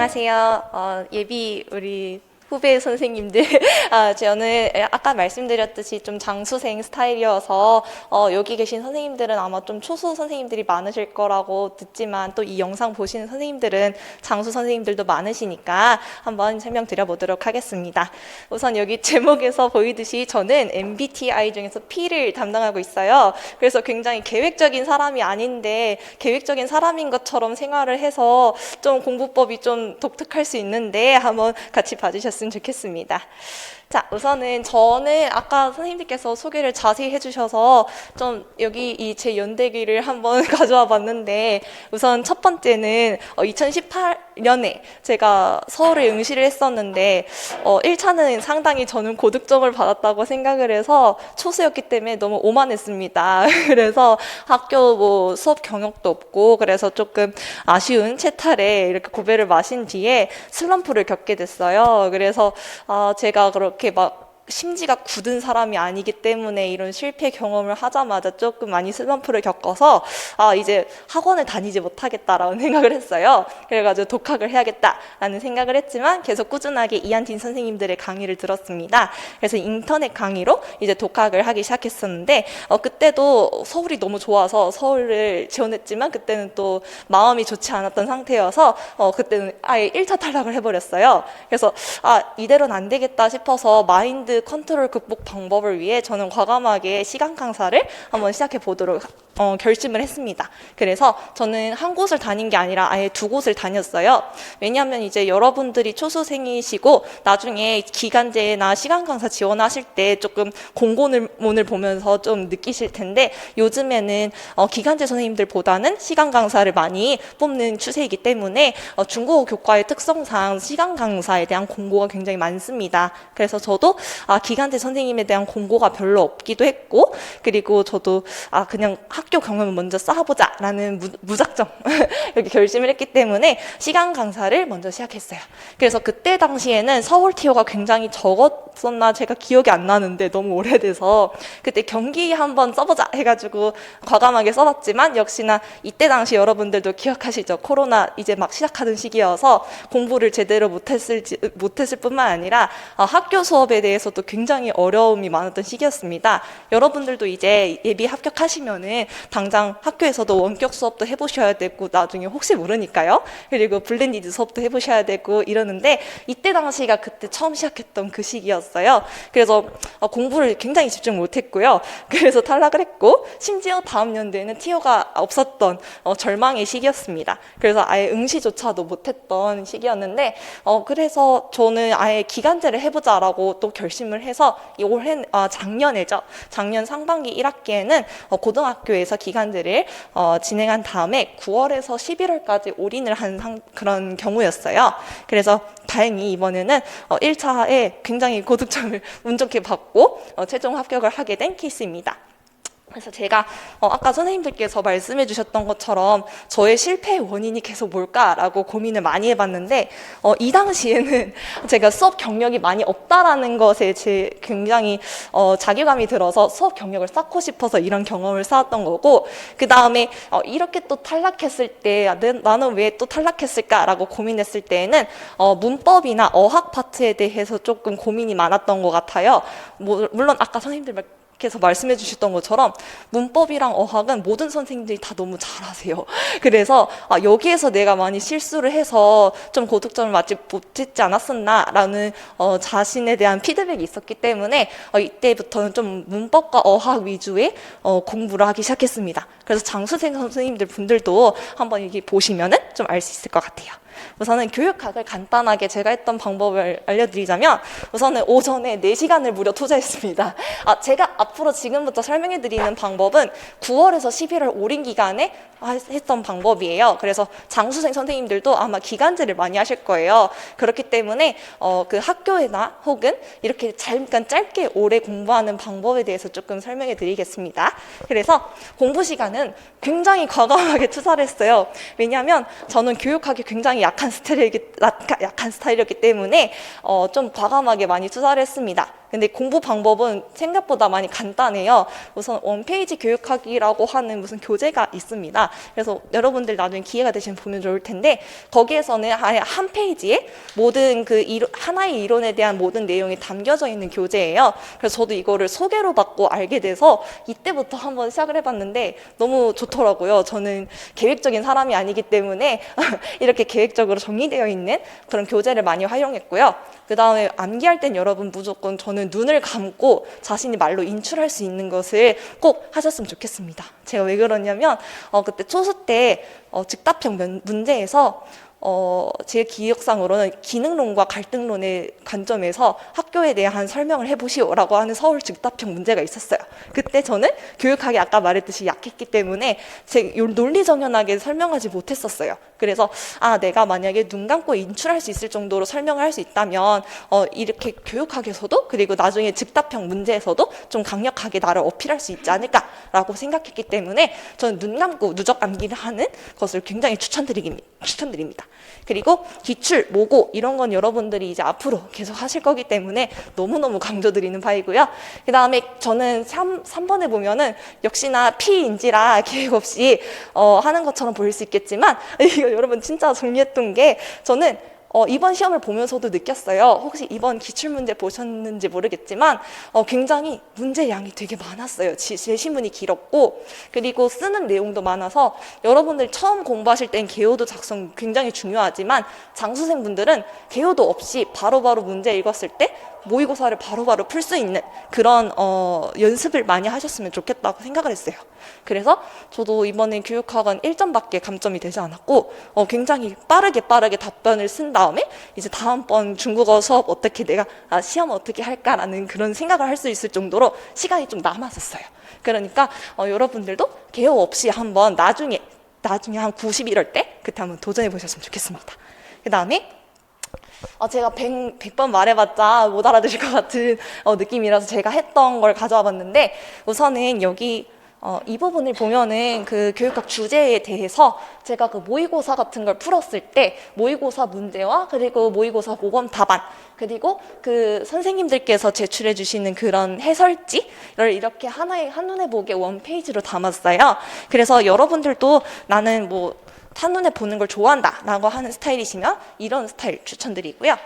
안녕하세요. 어, 예비 우리 후배 선생님들, 아, 저는 아까 말씀드렸듯이 좀 장수생 스타일이어서 어, 여기 계신 선생님들은 아마 좀 초수 선생님들이 많으실 거라고 듣지만 또 이 영상 보시는 선생님들은 장수 선생님들도 많으시니까 한번 설명드려 보도록 하겠습니다. 우선 여기 제목에서 보이듯이 저는 MBTI 중에서 P를 담당하고 있어요. 그래서 굉장히 계획적인 사람이 아닌데 계획적인 사람인 것처럼 생활을 해서 좀 공부법이 좀 독특할 수 있는데 한번 같이 봐주셨으면 좋겠습니다. 자, 우선은 저는 아까 선생님들께서 소개를 자세히 해주셔서 좀 여기 이 제 연대기를 한번 가져와 봤는데 우선 첫 번째는 2018년에 제가 서울에 응시를 했었는데 어, 1차는 상당히 저는 고득점을 받았다고 생각을 해서 초수였기 때문에 너무 오만했습니다. 그래서 학교 뭐 수업 경력도 없고 그래서 조금 아쉬운 채탈에 이렇게 고배를 마신 뒤에 슬럼프를 겪게 됐어요. 그래서 아, 제가 그렇게 막 심지가 굳은 사람이 아니기 때문에 이런 실패 경험을 하자마자 조금 많이 슬럼프를 겪어서 아 이제 학원을 다니지 못하겠다라는 생각을 했어요. 그래가지고 독학을 해야겠다라는 생각을 했지만 계속 꾸준하게 이한틴 선생님들의 강의를 들었습니다. 그래서 인터넷 강의로 이제 독학을 하기 시작했었는데 어, 그때도 서울이 너무 좋아서 서울을 지원했지만 그때는 또 마음이 좋지 않았던 상태여서 어, 그때는 아예 1차 탈락을 해버렸어요. 그래서 아 이대로는 안 되겠다 싶어서 마인드 컨트롤 극복 방법을 위해 저는 과감하게 시간 강사를 한번 시작해 보도록 어, 결심을 했습니다. 그래서 저는 한 곳을 다닌 게 아니라 아예 두 곳을 다녔어요. 왜냐하면 이제 여러분들이 초수생이시고 나중에 기간제나 시간 강사 지원하실 때 조금 공고문을 보면서 좀 느끼실 텐데 요즘에는 어, 기간제 선생님들보다는 시간 강사를 많이 뽑는 추세이기 때문에 어, 중국어 교과의 특성상 시간 강사에 대한 공고가 굉장히 많습니다. 그래서 저도 아, 기간제 선생님에 대한 공고가 별로 없기도 했고 그리고 저도 아, 그냥 학교 경험을 먼저 쌓아보자라는 무, 무작정 이렇게 결심을 했기 때문에 시간 강사를 먼저 시작했어요. 그래서 그때 당시에는 서울 티어가 굉장히 적었었나 제가 기억이 안 나는데 너무 오래돼서 그때 경기 한번 써보자 해가지고 과감하게 써봤지만 역시나 이때 당시 여러분들도 기억하시죠? 코로나 이제 막 시작하던 시기여서 공부를 제대로 못했을 못했을 뿐만 아니라 어, 학교 수업에 대해서도 굉장히 어려움이 많았던 시기였습니다. 여러분들도 이제 예비 합격하시면은 당장 학교에서도 원격 수업도 해보셔야 되고 나중에 혹시 모르니까요. 그리고 블렌디드 수업도 해보셔야 되고 이러는데 이때 당시가 그때 처음 시작했던 그 시기였어요. 그래서 어, 공부를 굉장히 집중 못했고요. 그래서 탈락을 했고 심지어 다음 연도에는 티어가 없었던 어, 절망의 시기였습니다. 그래서 아예 응시조차도 못했던 시기였는데 어, 그래서 저는 아예 기간제를 해보자라고 또 결심을 해서 이 올해 아, 작년에죠. 작년 상반기 1학기에는 어, 고등학교에 서 기간제를 어, 진행한 다음에 9월에서 11월까지 올인을 한 상, 그런 경우였어요. 그래서 다행히 이번에는 어, 1차에 굉장히 고득점을 운 좋게 받고 어, 최종 합격을 하게 된 케이스입니다. 그래서 제가 어, 아까 선생님들께서 말씀해 주셨던 것처럼 저의 실패의 원인이 계속 뭘까라고 고민을 많이 해봤는데 어, 이 당시에는 제가 수업 경력이 많이 없다라는 것에 제 굉장히 어, 자괴감이 들어서 수업 경력을 쌓고 싶어서 이런 경험을 쌓았던 거고 그 다음에 어, 이렇게 또 탈락했을 때 아, 내- 나는 왜 또 탈락했을까라고 고민했을 때에는 어, 문법이나 어학 파트에 대해서 조금 고민이 많았던 것 같아요. 뭐, 물론 아까 선생님들 말 께서 말씀해 주셨던 것처럼 문법이랑 어학은 모든 선생님들이 다 너무 잘하세요. 그래서 아, 여기에서 내가 많이 실수를 해서 좀 고득점을 맞지 못했지 않았었나라는 어, 자신에 대한 피드백이 있었기 때문에 어, 이때부터는 좀 문법과 어학 위주의 어, 공부를 하기 시작했습니다. 그래서 장수생 선생님들 분들도 한번 여기 보시면은 좀 알 수 있을 것 같아요. 우선은 교육학을 간단하게 제가 했던 방법을 알려드리자면 우선은 오전에 4시간을 무려 투자했습니다. 아, 제가 앞으로 지금부터 설명해드리는 방법은 9월에서 11월 올인 기간에 하- 했던 방법이에요. 그래서 장수생 선생님들도 아마 기간제를 많이 하실 거예요. 그렇기 때문에 어, 그 학교에나 혹은 이렇게 잠깐 짧게 오래 공부하는 방법에 대해서 조금 설명해 드리겠습니다. 그래서 공부 시간은 굉장히 과감하게 투자를 했어요. 왜냐하면 저는 교육학이 굉장히 약한 스타일이기, 약한 스타일이었기 때문에 어, 좀 과감하게 많이 투자를 했습니다. 근데 공부 방법은 생각보다 많이 간단해요. 우선 원페이지 교육하기라고 하는 무슨 교재가 있습니다. 그래서 여러분들 나중에 기회가 되시면 보면 좋을 텐데 거기에서는 아예 한 페이지에 모든 그 이론, 하나의 이론에 대한 모든 내용이 담겨져 있는 교재예요. 그래서 저도 이거를 소개로 받고 알게 돼서 이때부터 한번 시작을 해봤는데 너무 좋더라고요. 저는 계획적인 사람이 아니기 때문에 이렇게 계획적으로 정리되어 있는 그런 교재를 많이 활용했고요. 그 다음에 암기할 땐 여러분 무조건 저는 눈을 감고 자신이 말로 인출할 수 있는 것을 꼭 하셨으면 좋겠습니다. 제가 왜 그러냐면 어, 그때 초수 때 어, 즉답형 면- 문제에서 어, 제 기억상으로는 기능론과 갈등론의 관점에서 학교에 대한 설명을 해보시오라고 하는 서울 즉답형 문제가 있었어요. 그때 저는 교육학이 아까 말했듯이 약했기 때문에 제 요- 논리정연하게 설명하지 못했었어요. 그래서 아 내가 만약에 눈 감고 인출할 수 있을 정도로 설명을 할 수 있다면 어, 이렇게 교육학에서도 그리고 나중에 즉답형 문제에서도 좀 강력하게 나를 어필할 수 있지 않을까라고 생각했기 때문에 저는 눈 감고 누적 암기를 하는 것을 굉장히 추천드립니다. 그리고 기출, 모고 이런 건 여러분들이 이제 앞으로 계속 하실 거기 때문에 너무너무 강조드리는 바이고요. 그 다음에 저는 3, 3번에 보면은 역시나 피인지라 계획 없이 어, 하는 것처럼 보일 수 있겠지만 여러분 진짜 정리했던 게 저는 어, 이번 시험을 보면서도 느꼈어요. 혹시 이번 기출문제 보셨는지 모르겠지만 어, 굉장히 문제 양이 되게 많았어요. 지- 제시문이 길었고 그리고 쓰는 내용도 많아서 여러분들 처음 공부하실 땐 개요도 작성 굉장히 중요하지만 장수생분들은 개요도 없이 바로바로 문제 읽었을 때 모의고사를 바로바로 풀 수 있는 그런 어, 연습을 많이 하셨으면 좋겠다고 생각을 했어요. 그래서 저도 이번에 교육학은 1점밖에 감점이 되지 않았고 어, 굉장히 빠르게 빠르게 답변을 쓴다 음에 이제 다음번 중국어 수업 어떻게 내가 아, 시험 어떻게 할까라는 그런 생각을 할 수 있을 정도로 시간이 좀 남았었어요. 그러니까 어, 여러분들도 개요 없이 한번 나중에 나중에 한 91월 때 그때 한번 도전해 보셨으면 좋겠습니다. 그 다음에 어, 제가 100, 100번 말해봤자 못 알아들을 것 같은 어, 느낌이라서 제가 했던 걸 가져와 봤는데 우선은 여기 어, 이 부분을 보면은 그 교육학 주제에 대해서 제가 그 모의고사 같은 걸 풀었을 때 모의고사 문제와 그리고 모의고사 모범 답안 그리고 그 선생님들께서 제출해 주시는 그런 해설지를 이렇게 하나의 한눈에 보게 원페이지로 담았어요. 그래서 여러분들도 나는 뭐 한눈에 보는 걸 좋아한다라고 하는 스타일이시면 이런 스타일 추천드리고요.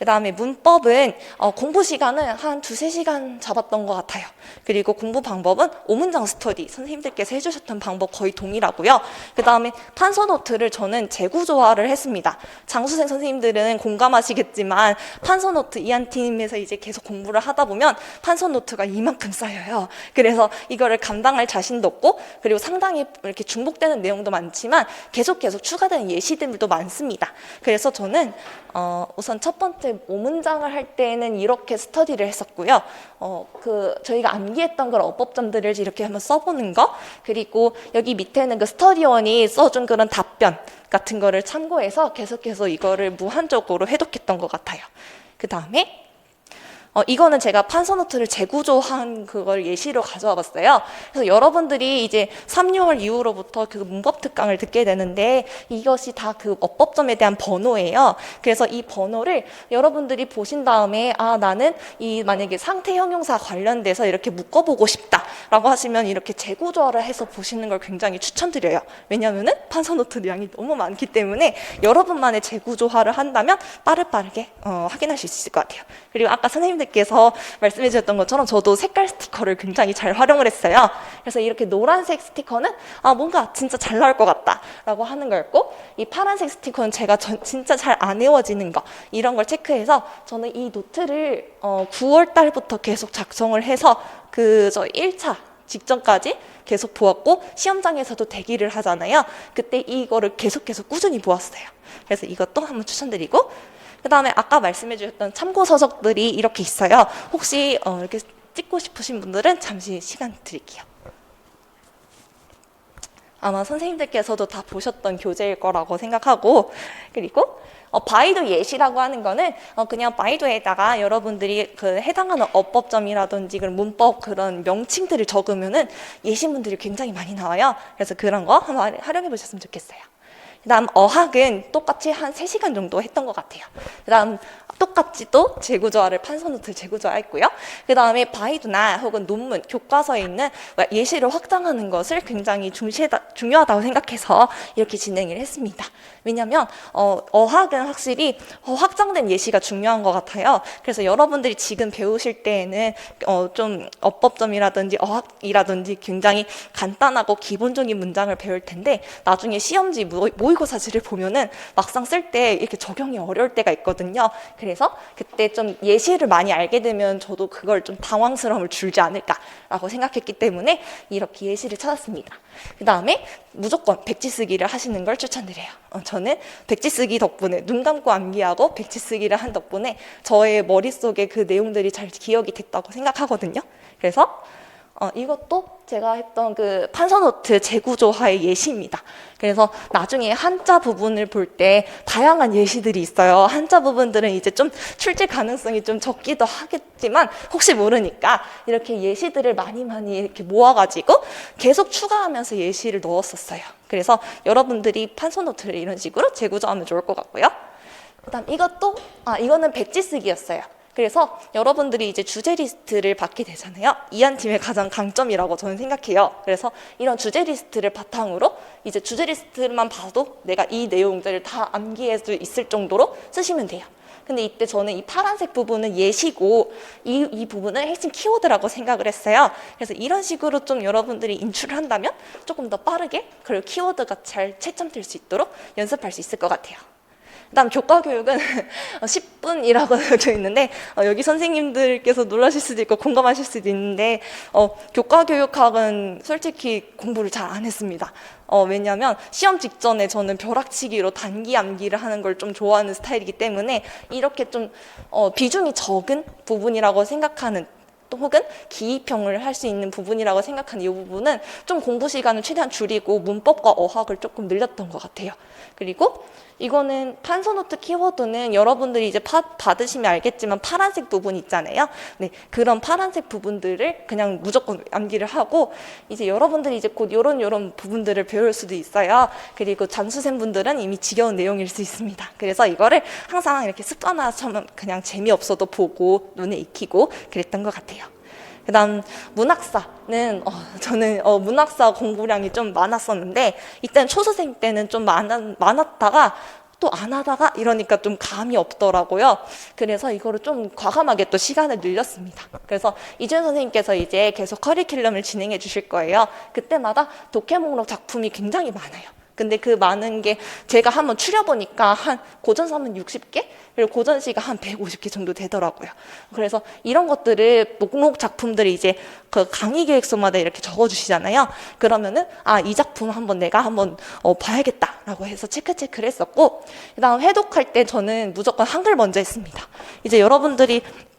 그 다음에 문법은 어, 공부 시간은 한 두세 시간 잡았던 것 같아요. 그리고 공부 방법은 오문장 스터디 선생님들께서 해주셨던 방법 거의 동일하고요. 그 다음에 판서 노트를 저는 재구조화를 했습니다. 장수생 선생님들은 공감하시겠지만 판서 노트 이한팀에서 이제 계속 공부를 하다 보면 판서 노트가 이만큼 쌓여요. 그래서 이거를 감당할 자신도 없고 그리고 상당히 이렇게 중복되는 내용도 많지만 계속 계속 추가되는 예시들도 많습니다. 그래서 저는 어, 우선 첫 번째 오문장을 할 때는 이렇게 스터디를 했었고요. 어, 그 저희가 암기했던 그런 어법점들을 이렇게 한번 써보는 거 그리고 여기 밑에는 그 스터디원이 써준 그런 답변 같은 거를 참고해서 계속해서 이거를 무한적으로 해독했던 것 같아요. 그 다음에 어, 이거는 제가 판서 노트를 재구조한 그걸 예시로 가져와 봤어요. 그래서 여러분들이 이제 3, 6월 이후로부터 그 문법 특강을 듣게 되는데 이것이 다 그 어법점에 대한 번호예요. 그래서 이 번호를 여러분들이 보신 다음에 아, 나는 이 만약에 상태 형용사 관련돼서 이렇게 묶어보고 싶다라고 하시면 이렇게 재구조화를 해서 보시는 걸 굉장히 추천드려요. 왜냐면은 판서 노트 양이 너무 많기 때문에 여러분만의 재구조화를 한다면 빠르빠르게 어, 확인할 수 있을 것 같아요. 그리고 아까 선생님 들께서 말씀해 주셨던 것처럼 저도 색깔 스티커를 굉장히 잘 활용을 했어요. 그래서 이렇게 노란색 스티커는 아 뭔가 진짜 잘 나올 것 같다라고 하는 거였고 이 파란색 스티커는 제가 전- 진짜 잘 안 외워지는 거 이런 걸 체크해서 저는 이 노트를 어, 9월 달부터 계속 작성을 해서 그저 1차 직전까지 계속 보았고 시험장에서도 대기를 하잖아요. 그때 이거를 계속 계속 꾸준히 보았어요. 그래서 이것도 한번 추천드리고 그 다음에 아까 말씀해 주셨던 참고 서적들이 이렇게 있어요. 혹시 어, 이렇게 찍고 싶으신 분들은 잠시 시간 드릴게요. 아마 선생님들께서도 다 보셨던 교재일 거라고 생각하고 그리고 어, 바이도 예시라고 하는 거는 어, 그냥 바이도에다가 여러분들이 그 해당하는 어법점이라든지 그런 문법 그런 명칭들을 적으면은 예시문들이 굉장히 많이 나와요. 그래서 그런 거 한번 활용해 보셨으면 좋겠어요. 그다음 어학은 똑같이 한 3시간 정도 했던 것 같아요. 그다음 똑같이 또 재구조화를 판서노트 재구조화했고요. 그 다음에 바이두나 혹은 논문, 교과서에 있는 예시를 확장하는 것을 굉장히 중시하다, 중요하다고 생각해서 이렇게 진행을 했습니다. 왜냐하면 어, 어학은 확실히 어, 확장된 예시가 중요한 것 같아요. 그래서 여러분들이 지금 배우실 때에는 어, 좀 어법점이라든지 어학이라든지 굉장히 간단하고 기본적인 문장을 배울 텐데 나중에 시험지 모의- 모의고사지를 보면은 막상 쓸 때 이렇게 적용이 어려울 때가 있거든요. 그래서 그때 좀 예시를 많이 알게 되면 저도 그걸 좀 당황스러움을 줄지 않을까라고 생각했기 때문에 이렇게 예시를 찾았습니다. 그 다음에 무조건 백지 쓰기를 하시는 걸 추천드려요. 어, 저는 백지 쓰기 덕분에 눈 감고 암기하고 백지 쓰기를 한 덕분에 저의 머릿속에 그 내용들이 잘 기억이 됐다고 생각하거든요. 그래서 어, 이것도 제가 했던 그 판서노트 재구조화의 예시입니다. 그래서 나중에 한자 부분을 볼 때 다양한 예시들이 있어요. 한자 부분들은 이제 좀 출제 가능성이 좀 적기도 하겠지만 혹시 모르니까 이렇게 예시들을 많이 많이 이렇게 모아가지고 계속 추가하면서 예시를 넣었었어요. 그래서 여러분들이 판서노트를 이런 식으로 재구조하면 좋을 것 같고요. 그다음 이것도 아 이거는 백지 쓰기였어요. 그래서 여러분들이 이제 주제 리스트를 받게 되잖아요. 이한 팀의 가장 강점이라고 저는 생각해요. 그래서 이런 주제 리스트를 바탕으로 이제 주제 리스트만 봐도 내가 이 내용들을 다 암기할 수 있을 정도로 쓰시면 돼요. 근데 이때 저는 이 파란색 부분은 예시고 이, 이 부분은 핵심 키워드라고 생각을 했어요. 그래서 이런 식으로 좀 여러분들이 인출을 한다면 조금 더 빠르게 그리고 키워드가 잘 채점될 수 있도록 연습할 수 있을 것 같아요. 그다음 교과 교육은 10분이라고 되어 있는데 어, 여기 선생님들께서 놀라실 수도 있고 공감하실 수도 있는데 어, 교과 교육학은 솔직히 공부를 잘 안 했습니다. 어, 왜냐하면 시험 직전에 저는 벼락치기로 단기 암기를 하는 걸 좀 좋아하는 스타일이기 때문에 이렇게 좀 어, 비중이 적은 부분이라고 생각하는 또 혹은 기입형을 할 수 있는 부분이라고 생각하는 이 부분은 좀 공부 시간을 최대한 줄이고 문법과 어학을 조금 늘렸던 것 같아요. 그리고 이거는 판서노트 키워드는 여러분들이 이제 파, 받으시면 알겠지만 파란색 부분 있잖아요. 네, 그런 파란색 부분들을 그냥 무조건 암기를 하고 이제 여러분들이 이제 곧 요런 요런 부분들을 배울 수도 있어요. 그리고 잠수생 분들은 이미 지겨운 내용일 수 있습니다. 그래서 이거를 항상 이렇게 습관화처럼 그냥 재미없어도 보고 눈에 익히고 그랬던 것 같아요. 그다음 문학사는 어, 저는 어, 문학사 공부량이 좀 많았었는데 이때는 초수생 때는 좀 많았, 많았다가 또안 하다가 이러니까 좀 감이 없더라고요. 그래서 이거를 좀 과감하게 또 시간을 늘렸습니다. 그래서 이준 선생님께서 이제 계속 커리큘럼을 진행해 주실 거예요. 그때마다 독해 목록 작품이 굉장히 많아요. 근데 그 많은 게 제가 한번 추려보니까 한 고전사문 60개 그리고 고전시가 한 150개 정도 되더라고요. 그래서 이런 것들을 목록 작품들이 이제 그 강의 계획서마다 이렇게 적어주시잖아요. 그러면은 아 이 작품 한번 내가 한번 어, 봐야겠다라고 해서 체크 체크를 했었고 그 다음 해독할 때 저는 무조건 한글 먼저 했습니다. 이제 여러분들이 어,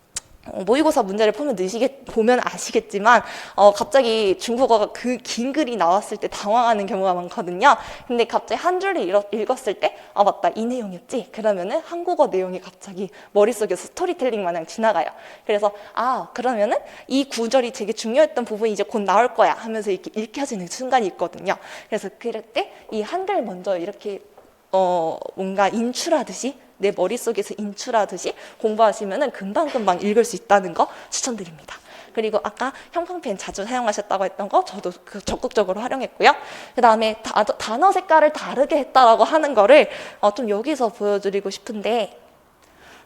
모의고사 문제를 보면 느시겠, 보면 아시겠지만 어, 갑자기 중국어가 그 긴 글이 나왔을 때 당황하는 경우가 많거든요. 근데 갑자기 한 줄을 읽었, 읽었을 때 아 맞다 이 내용이었지. 그러면은 한국어 내용이 갑자기 머릿속에서 스토리텔링 마냥 지나가요. 그래서 아 그러면은 이 구절이 되게 중요했던 부분이 이제 곧 나올 거야 하면서 이렇게 읽혀지는 순간이 있거든요. 그래서 그럴 때 이 한글 먼저 이렇게 어, 뭔가 인출하듯이 내 머릿속에서 인출하듯이 공부하시면은 금방금방 읽을 수 있다는 거 추천드립니다. 그리고 아까 형광펜 자주 사용하셨다고 했던 거 저도 그 적극적으로 활용했고요. 그 다음에 단어 색깔을 다르게 했다라고 하는 거를 어, 좀 여기서 보여드리고 싶은데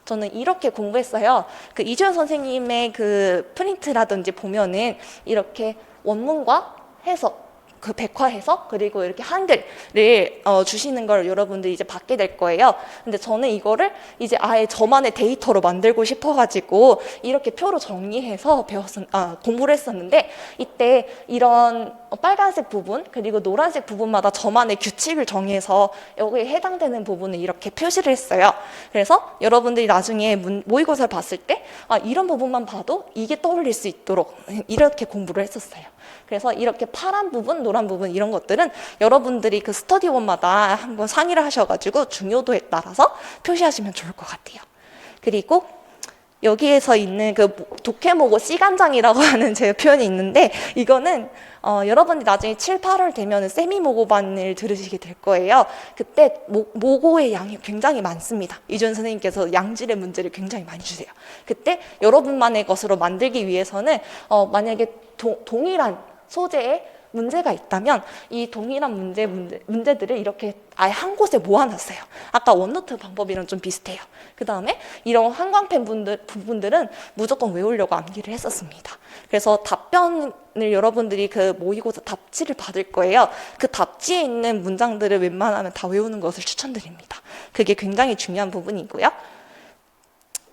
저는 이렇게 공부했어요. 그 이주연 선생님의 그 프린트라든지 보면은 이렇게 원문과 해석 그 백화 해석 그리고 이렇게 한글을 어, 주시는 걸 여러분들이 이제 받게 될 거예요. 근데 저는 이거를 이제 아예 저만의 데이터로 만들고 싶어가지고 이렇게 표로 정리해서 배웠었, 아, 공부를 했었는데 이때 이런 빨간색 부분 그리고 노란색 부분마다 저만의 규칙을 정해서 여기에 해당되는 부분을 이렇게 표시를 했어요. 그래서 여러분들이 나중에 문, 모의고사를 봤을 때 아, 이런 부분만 봐도 이게 떠올릴 수 있도록 이렇게 공부를 했었어요. 그래서 이렇게 파란 부분, 노란 부분 이런 것들은 여러분들이 그 스터디원마다 한번 상의를 하셔가지고 중요도에 따라서 표시하시면 좋을 것 같아요. 그리고 여기에서 있는 그 독해모고 씨간장이라고 하는 제 표현이 있는데 이거는 어, 여러분이 나중에 7, 8월 되면 세미모고반을 들으시게 될 거예요. 그때 모, 모고의 양이 굉장히 많습니다. 이준 선생님께서 양질의 문제를 굉장히 많이 주세요. 그때 여러분만의 것으로 만들기 위해서는 어, 만약에 도, 동일한 소재의 문제가 있다면 이 동일한 문제, 문제 문제들을 이렇게 아예 한 곳에 모아놨어요. 아까 원노트 방법이랑 좀 비슷해요. 그 다음에 이런 한광펜 분들, 부분들은 무조건 외우려고 암기를 했었습니다. 그래서 답변을 여러분들이 그 모의고사 답지를 받을 거예요. 그 답지에 있는 문장들을 웬만하면 다 외우는 것을 추천드립니다. 그게 굉장히 중요한 부분이고요.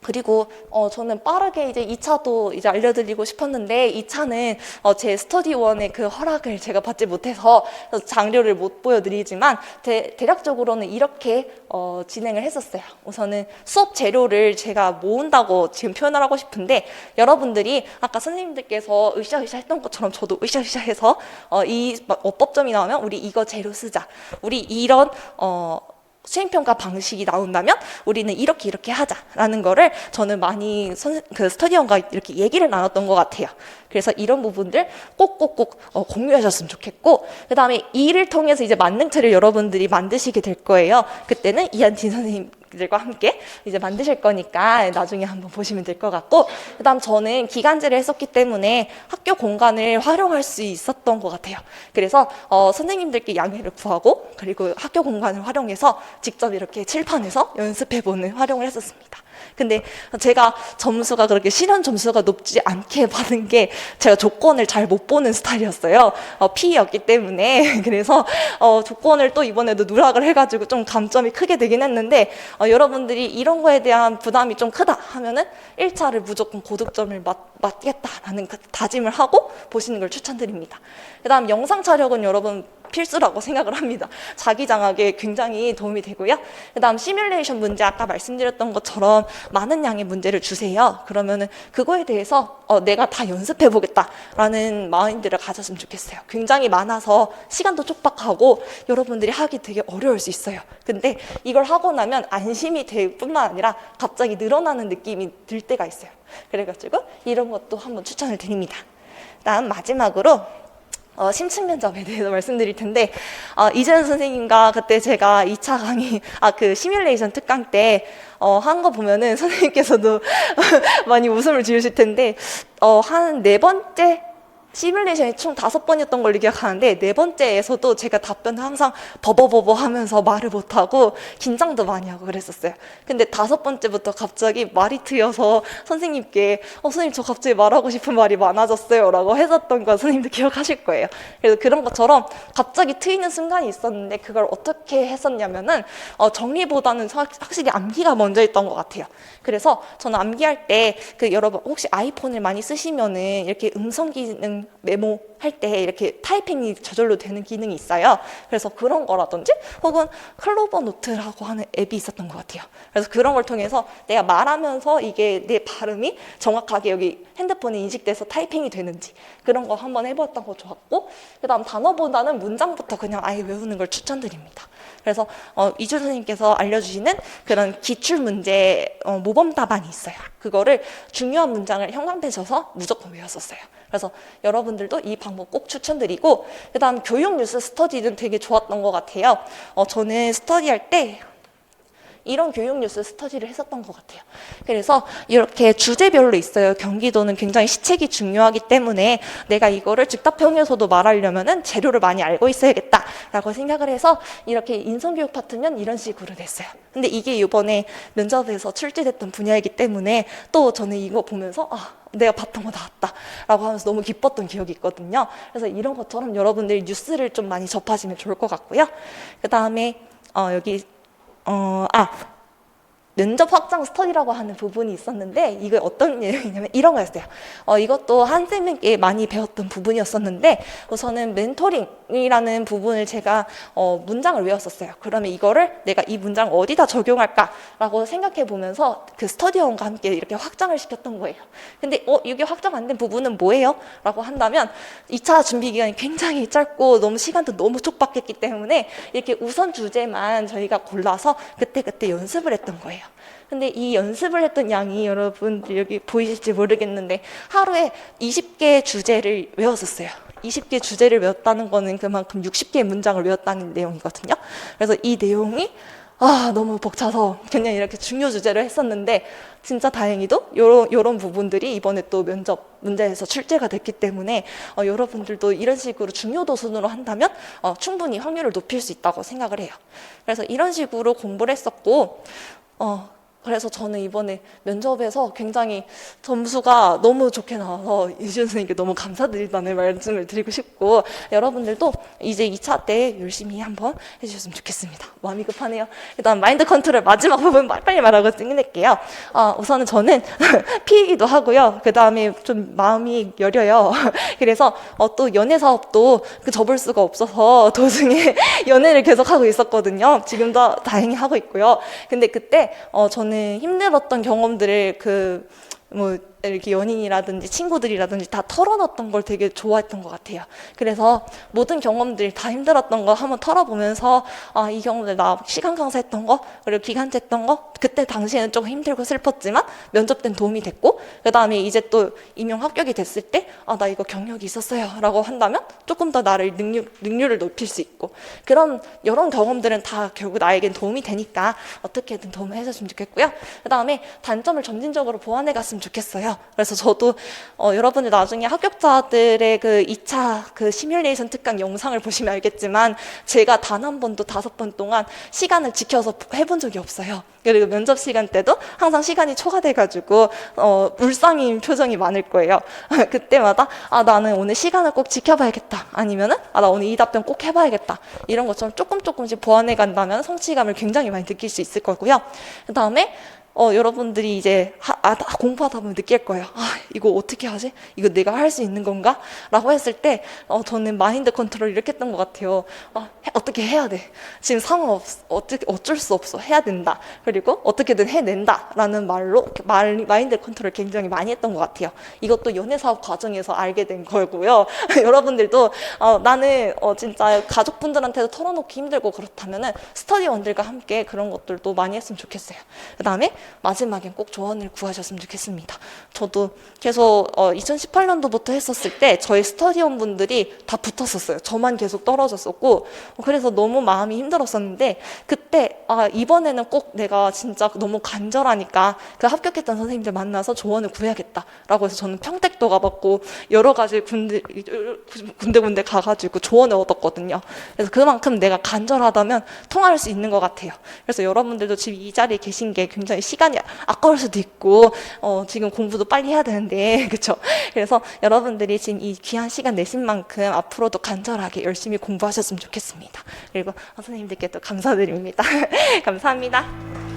그리고 어, 저는 빠르게 이제 2차도 이제 알려드리고 싶었는데 2차는 어, 제 스터디원의 그 허락을 제가 받지 못해서 장료를 못 보여드리지만 대, 대략적으로는 이렇게 어, 진행을 했었어요. 우선은 수업 재료를 제가 모은다고 지금 표현을 하고 싶은데 여러분들이 아까 선생님들께서 으쌰으쌰 했던 것처럼 저도 으쌰으쌰 해서 어, 이 어법점이 나오면 우리 이거 재료 쓰자. 우리 이런 어, 수행평가 방식이 나온다면 우리는 이렇게 이렇게 하자라는 거를 저는 많이 선, 그 스터디원과 이렇게 얘기를 나눴던 것 같아요. 그래서 이런 부분들 꼭꼭꼭 어, 공유하셨으면 좋겠고 그 다음에 이를 통해서 이제 만능체를 여러분들이 만드시게 될 거예요. 그때는 이한진 선생님 들과 함께 이제 만드실 거니까 나중에 한번 보시면 될 것 같고 그다음 저는 기간제를 했었기 때문에 학교 공간을 활용할 수 있었던 것 같아요. 그래서 어, 선생님들께 양해를 구하고 그리고 학교 공간을 활용해서 직접 이렇게 칠판에서 연습해보는 활용을 했었습니다. 근데 제가 점수가 그렇게 실현 점수가 높지 않게 받은 게 제가 조건을 잘 못 보는 스타일이었어요. 어, P였기 때문에. 그래서 어, 조건을 또 이번에도 누락을 해가지고 좀 감점이 크게 되긴 했는데 어, 여러분들이 이런 거에 대한 부담이 좀 크다 하면은 1차를 무조건 고득점을 맞, 맞겠다라는 그 다짐을 하고 보시는 걸 추천드립니다. 그 다음 영상 촬영은 여러분 필수라고 생각을 합니다. 자기 장악에 굉장히 도움이 되고요. 그다음 시뮬레이션 문제 아까 말씀드렸던 것처럼 많은 양의 문제를 주세요. 그러면은 그거에 대해서 어, 내가 다 연습해 보겠다라는 마인드를 가졌으면 좋겠어요. 굉장히 많아서 시간도 촉박하고 여러분들이 하기 되게 어려울 수 있어요. 근데 이걸 하고 나면 안심이 될 뿐만 아니라 갑자기 늘어나는 느낌이 들 때가 있어요. 그래가지고 이런 것도 한번 추천을 드립니다. 다음 마지막으로 어, 심층 면접에 대해서 말씀드릴 텐데 어, 이재현 선생님과 그때 제가 2차 강의 아 그 시뮬레이션 특강 때 어, 한 거 보면은 선생님께서도 많이 웃음을 지으실 텐데 어, 한 네 번째 시뮬레이션이 총 다섯 번이었던 걸로 기억하는데 네 번째에서도 제가 답변을 항상 버버버버 하면서 말을 못하고 긴장도 많이 하고 그랬었어요. 근데 다섯 번째부터 갑자기 말이 트여서 선생님께 어, 선생님 저 갑자기 말하고 싶은 말이 많아졌어요 라고 했었던 거 선생님도 기억하실 거예요. 그래서 그런 것처럼 갑자기 트이는 순간이 있었는데 그걸 어떻게 했었냐면은 어, 정리보다는 확- 확실히 암기가 먼저 있던 것 같아요. 그래서 저는 암기할 때 그 여러분 혹시 아이폰을 많이 쓰시면은 이렇게 음성 기능 메모 할 때 이렇게 타이핑이 저절로 되는 기능이 있어요. 그래서 그런 거라든지 혹은 클로버 노트라고 하는 앱이 있었던 것 같아요. 그래서 그런 걸 통해서 내가 말하면서 이게 내 발음이 정확하게 여기 핸드폰에 인식돼서 타이핑이 되는지 그런 거 한번 해봤던 거 좋았고 그다음 단어보다는 문장부터 그냥 아예 외우는 걸 추천드립니다. 그래서 어, 이주 선생님께서 알려주시는 그런 기출 문제 어, 모범 답안이 있어요. 그거를 중요한 문장을 형광펜 쳐서 무조건 외웠었어요. 그래서 여러분들도 이 방법 꼭 추천드리고 그다음 교육 뉴스 스터디는 되게 좋았던 것 같아요. 어, 저는 스터디할 때 이런 교육 뉴스 스터디를 했었던 것 같아요. 그래서 이렇게 주제별로 있어요. 경기도는 굉장히 시책이 중요하기 때문에 내가 이거를 즉답형에서도 말하려면은 재료를 많이 알고 있어야겠다라고 생각을 해서 이렇게 인성교육 파트면 이런 식으로 됐어요. 근데 이게 이번에 면접에서 출제됐던 분야이기 때문에 또 저는 이거 보면서 아, 내가 봤던 거 나왔다라고 하면서 너무 기뻤던 기억이 있거든요. 그래서 이런 것처럼 여러분들이 뉴스를 좀 많이 접하시면 좋을 것 같고요. 그 다음에 어, 여기 어, 아, 면접 확장 스터디라고 하는 부분이 있었는데 이게 어떤 내용이냐면 이런 거였어요. 어, 이것도 한 쌤에게 많이 배웠던 부분이었었는데 우선은 멘토링이라는 부분을 제가 어, 문장을 외웠었어요. 그러면 이거를 내가 이 문장 어디다 적용할까라고 생각해 보면서 그 스터디원과 함께 이렇게 확장을 시켰던 거예요. 근데 어, 이게 확장 안 된 부분은 뭐예요? 라고 한다면 2차 준비 기간이 굉장히 짧고 너무 시간도 너무 촉박했기 때문에 이렇게 우선 주제만 저희가 골라서 그때그때 연습을 했던 거예요. 거예요. 근데 이 연습을 했던 양이 여러분들 여기 보이실지 모르겠는데 하루에 20개 주제를 외웠었어요. 20개 주제를 외웠다는 거는 그만큼 60개의 문장을 외웠다는 내용이거든요. 그래서 이 내용이 아, 너무 벅차서 그냥 이렇게 중요 주제를 했었는데 진짜 다행히도 요런, 요런 부분들이 이번에 또 면접 문제에서 출제가 됐기 때문에 어, 여러분들도 이런 식으로 중요도 순으로 한다면 어, 충분히 확률을 높일 수 있다고 생각을 해요. 그래서 이런 식으로 공부를 했었고 어, 그래서 저는 이번에 면접에서 굉장히 점수가 너무 좋게 나와서 이준 선생님께 너무 감사드린다는 말씀을 드리고 싶고 여러분들도 이제 2차 때 열심히 한번 해주셨으면 좋겠습니다. 마음이 급하네요. 일단 마인드 컨트롤 마지막 부분 빨리 말하고 끝낼게요. 아, 우선은 저는 P이기도 하고요. 그 다음에 좀 마음이 여려요. 그래서 어, 또 연애 사업도 그 접을 수가 없어서 도중에 연애를 계속 하고 있었거든요. 지금도 다행히 하고 있고요. 근데 그때 어, 저는 힘들었던 경험들을 그 뭐 이렇게 연인이라든지 친구들이라든지 다 털어놨던 걸 되게 좋아했던 것 같아요. 그래서 모든 경험들 다 힘들었던 거 한번 털어보면서 아 이 경험들 나 시간 강사했던 거 그리고 기간제 했던 거 그때 당시에는 조금 힘들고 슬펐지만 면접 땐 도움이 됐고 그 다음에 이제 또 임용 합격이 됐을 때 아 나 이거 경력이 있었어요 라고 한다면 조금 더 나를 능률 능률을 높일 수 있고 그런 이런 경험들은 다 결국 나에겐 도움이 되니까 어떻게든 도움을 해줬으면 좋겠고요. 그 다음에 단점을 점진적으로 보완해 갔으면 좋겠어요. 그래서 저도 어, 여러분들 나중에 합격자들의 그 2차 그 시뮬레이션 특강 영상을 보시면 알겠지만 제가 단 한 번도 다섯 번 동안 시간을 지켜서 해본 적이 없어요. 그리고 면접 시간 때도 항상 시간이 초과돼가지고 어, 울상인 표정이 많을 거예요. 그때마다 아 나는 오늘 시간을 꼭 지켜봐야겠다. 아니면은 아 나 오늘 이 답변 꼭 해봐야겠다. 이런 것처럼 조금 조금씩 보완해 간다면 성취감을 굉장히 많이 느낄 수 있을 거고요. 그 다음에 어, 여러분들이 이제 하, 아, 나 공부하다 보면 느낄 거예요. 아, 이거 어떻게 하지? 이거 내가 할 수 있는 건가? 라고 했을 때, 어, 저는 마인드 컨트롤 이렇게 했던 것 같아요. 아, 해- 어떻게 해야 돼? 지금 상황 없, 어떻게, 어쩔 수 없어. 해야 된다. 그리고 어떻게든 해낸다. 라는 말로, 말, 마인드 컨트롤 굉장히 많이 했던 것 같아요. 이것도 연애 사업 과정에서 알게 된 거고요. 여러분들도, 어, 나는, 어, 진짜 가족분들한테도 털어놓기 힘들고 그렇다면은 스터디원들과 함께 그런 것들도 많이 했으면 좋겠어요. 그 다음에 마지막엔 꼭 조언을 구하셨으면 좋겠습니다. 저도 계속 어, 2018년도부터 했었을 때 저희 스터디원 분들이 다 붙었었어요. 저만 계속 떨어졌었고 어, 그래서 너무 마음이 힘들었었는데 그때 아, 이번에는 꼭 내가 진짜 너무 간절하니까 그 합격했던 선생님들 만나서 조언을 구해야겠다라고 해서 저는 평택도 가봤고 여러 가지 군대 군데군데 가가지고 조언을 얻었거든요. 그래서 그만큼 내가 간절하다면 통할 수 있는 것 같아요. 그래서 여러분들도 지금 이 자리에 계신 게 굉장히 시간이 아까울 수도 있고 어, 지금 공부도 빨리 해야 되는데 그렇죠. 그래서 여러분들이 지금 이 귀한 시간 내신 만큼 앞으로도 간절하게 열심히 공부하셨으면 좋겠습니다. 그리고 선생님들께 또 감사드립니다. 감사합니다.